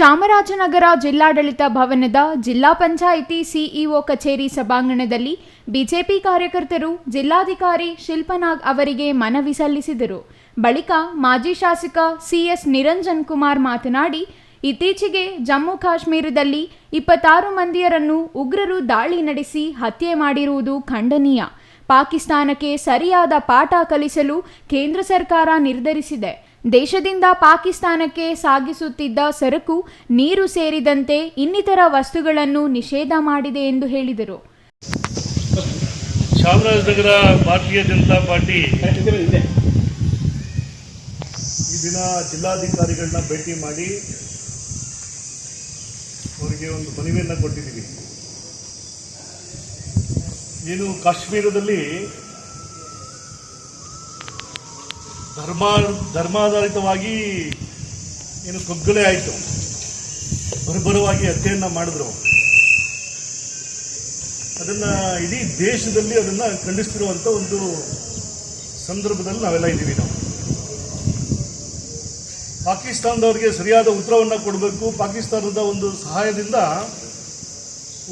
ಚಾಮರಾಜನಗರ ಜಿಲ್ಲಾಡಳಿತ ಭವನದ ಜಿಲ್ಲಾ ಪಂಚಾಯಿತಿ ಸಿಇಒ ಕಚೇರಿ ಸಭಾಂಗಣದಲ್ಲಿ ಬಿಜೆಪಿ ಕಾರ್ಯಕರ್ತರು ಜಿಲ್ಲಾಧಿಕಾರಿ ಶಿಲ್ಪನಾಗ್ ಅವರಿಗೆ ಮನವಿ ಸಲ್ಲಿಸಿದರು. ಬಳಿಕ ಮಾಜಿ ಶಾಸಕ ಸಿಎಸ್ ನಿರಂಜನ್ ಕುಮಾರ್ ಮಾತನಾಡಿ, ಇತ್ತೀಚೆಗೆ ಜಮ್ಮು ಕಾಶ್ಮೀರದಲ್ಲಿ ಇಪ್ಪತ್ತಾರು ಮಂದಿಯರನ್ನು ಉಗ್ರರು ದಾಳಿ ನಡೆಸಿ ಹತ್ಯೆ ಮಾಡಿರುವುದು ಖಂಡನೀಯ. ಪಾಕಿಸ್ತಾನಕ್ಕೆ ಸರಿಯಾದ ಪಾಠ ಕಲಿಸಲು ಕೇಂದ್ರ ಸರ್ಕಾರ ನಿರ್ಧರಿಸಿದೆ. ದೇಶದಿಂದ ಪಾಕಿಸ್ತಾನಕ್ಕೆ ಸಾಗಿಸುತ್ತಿದ್ದ ಸರಕು, ನೀರು ಸೇರಿದಂತೆ ಇನ್ನಿತರ ವಸ್ತುಗಳನ್ನು ನಿಷೇಧ ಮಾಡಿದೆ ಎಂದು ಹೇಳಿದರು. ಚಾಮರಾಜನಗರ ಭಾರತೀಯ ಜನತಾ ಪಾರ್ಟಿ ಈ ದಿನ ಜಿಲ್ಲಾಧಿಕಾರಿಗಳನ್ನ ಭೇಟಿ ಮಾಡಿ ಅವರಿಗೆ ಒಂದು ಮನವಿಯನ್ನು ಕೊಟ್ಟಿದ್ದೀವಿ. ಏನು ಕಾಶ್ಮೀರದಲ್ಲಿ ಧರ್ಮ, ಧರ್ಮಾಧಾರಿತವಾಗಿ ಏನು ಕಗ್ಗಲೆ ಆಯಿತು. ಬರಬರವಾಗಿ ಹತ್ಯೆಯನ್ನು ಮಾಡಿದ್ರು. ಅದನ್ನ ಇಡೀ ದೇಶದಲ್ಲಿ ಅದನ್ನ ಖಂಡಿಸ್ತಿರುವಂತ ಒಂದು ಸಂದರ್ಭದಲ್ಲಿ ನಾವೆಲ್ಲ ಇದ್ದೀವಿ ನಾವು. ಪಾಕಿಸ್ತಾನದವರಿಗೆ ಸರಿಯಾದ ಉತ್ತರವನ್ನು ಕೊಡಬೇಕು. ಪಾಕಿಸ್ತಾನದ ಒಂದು ಸಹಾಯದಿಂದ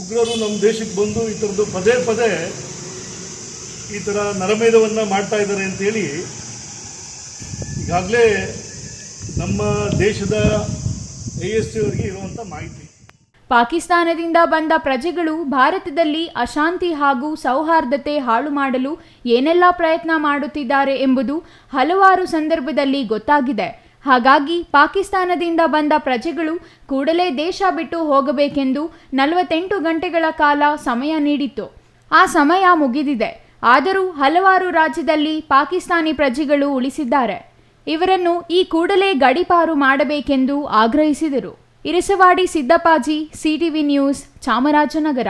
ಉಗ್ರರು ನಮ್ಮ ದೇಶಕ್ಕೆ ಬಂದು ಈ ಥರದ್ದು ಪದೇ ಪದೇ ಈ ಥರ ನರಮೇಧವನ್ನು ಮಾಡ್ತಾ ಇದ್ದಾರೆ ಅಂತೇಳಿ ಈಗಾಗಲೇ ನಮ್ಮ ದೇಶದ ಐ ಅವರಿಗೆ ಇರುವಂಥ ಮಾಹಿತಿ. ಪಾಕಿಸ್ತಾನದಿಂದ ಬಂದ ಪ್ರಜೆಗಳು ಭಾರತದಲ್ಲಿ ಅಶಾಂತಿ ಹಾಗೂ ಸೌಹಾರ್ದತೆ ಹಾಳು ಮಾಡಲು ಏನೆಲ್ಲ ಪ್ರಯತ್ನ ಮಾಡುತ್ತಿದ್ದಾರೆ ಎಂಬುದು ಹಲವಾರು ಸಂದರ್ಭದಲ್ಲಿ ಗೊತ್ತಾಗಿದೆ. ಹಾಗಾಗಿ ಪಾಕಿಸ್ತಾನದಿಂದ ಬಂದ ಪ್ರಜೆಗಳು ಕೂಡಲೇ ದೇಶ ಬಿಟ್ಟು ಹೋಗಬೇಕೆಂದು ನಲವತ್ತೆಂಟು ಗಂಟೆಗಳ ಕಾಲ ಸಮಯ ನೀಡಿತ್ತು. ಆ ಸಮಯ ಮುಗಿದಿದೆ. ಆದರೂ ಹಲವಾರು ರಾಜ್ಯದಲ್ಲಿ ಪಾಕಿಸ್ತಾನಿ ಪ್ರಜೆಗಳು ಉಳಿಸಿದ್ದಾರೆ. ಇವರನ್ನು ಈ ಕೂಡಲೇ ಗಡಿಪಾರು ಮಾಡಬೇಕೆಂದು ಆಗ್ರಹಿಸಿದರು. Irasavadi Siddappaji, CTV news, Chamarajanagar.